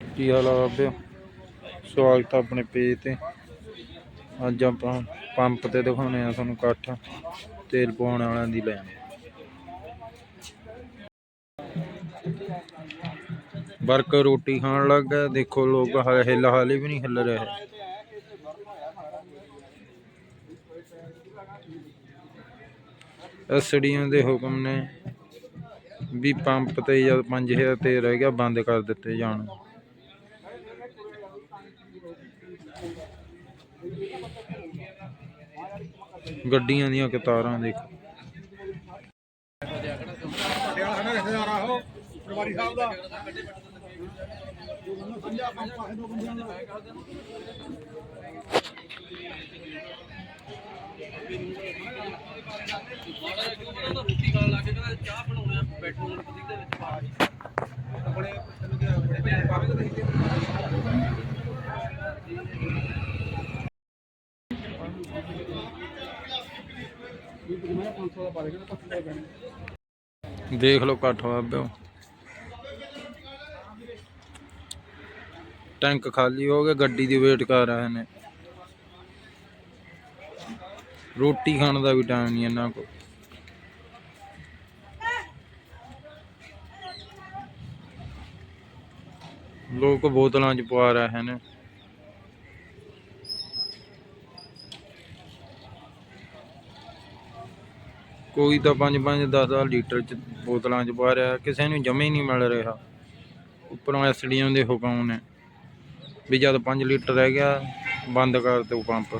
ਕੀ ਹਾਲ ਆ ਬਾਬੇ? ਸਵਾਗਤ ਆ ਆਪਣੇ ਪੇਜ ਤੇ। ਅੱਜ ਆਪਾਂ ਪੰਪ ਤੇ ਦਿਖਾਉਣੇ ਆ ਤੁਹਾਨੂੰ ਇਕੱਠ। ਤੇਲ ਪਾਉਣ ਵਾਲਿਆਂ ਦੀ ਲਾਈਨ ਵਰਕ ਰੋਟੀ ਖਾਣ ਲੱਗ ਗਿਆ ਦੇਖੋ ਲੋਕ ਹ- ਹਿੱਲ ਹਾਲੇ ਵੀ ਨਹੀਂ ਹਿੱਲ ਰਹੇ। ਐਸਡੀਆਂ ਦੇ ਹੁਕਮ ਨੇ ਵੀ ਪੰਪ ਤੇ ਜਦ 5000 ਤੇ ਰਹਿ ਗਿਆ, ਬੰਦ ਕਰ ਦਿੱਤੇ ਜਾਣ। ਗੱਡੀਆਂ ਦੀਆਂ ਕਤਾਰਾਂ ਦੇਖੋ। ਪਟਵਾਰੀ ਸਾਹਿਬ ਦਾ ਰੋਟੀ ਖਾਣ ਲੱਗ ਗਿਆ ਚਾਹ ਬਣਾਉਣਾ ਬੈਡਰੂਮ ਪਤੀ ਦੇ ਵਿੱਚ ਪਾ ਕੇ ਆਪਣੇ ਆਪਣੇ ਭੈਣ ਪਾਵੇ ਤਾਂ ਦੇਖ ਲਓ ਇਕੱਠ ਬਾਬਿਓ ਟੈਂਕ ਖਾਲੀ ਹੋ ਗਿਆ, ਗੱਡੀ ਦੀ ਵੇਟ ਕਰ ਰਹੇ ਨੇ। ਰੋਟੀ ਖਾਣ ਦਾ ਵੀ ਟਾਈਮ ਨਹੀਂ ਇਹਨਾਂ ਕੋਲ। ਲੋਕ ਬੋਤਲਾਂ 'ਚ ਪਵਾ ਰਹੇ ਹਨ ਕੋਈ ਤਾਂ 5-5 10-10 ਲੀਟਰ ਚ ਬੋਤਲਾਂ ਚ ਪਾ ਰਿਹਾ, ਕਿਸੇ ਨੂੰ ਜਮੇ ਹੀ ਨਹੀਂ ਮਿਲ ਰਿਹਾ। ਉੱਪਰੋਂ ਐਸਡੀਐਮ ਦੇ ਹੁਕਮ ਨੇ ਵੀ ਜਦ 5 ਲੀਟਰ ਰਹਿ ਗਿਆ, ਬੰਦ ਕਰ ਦਿਓ ਪੰਪ।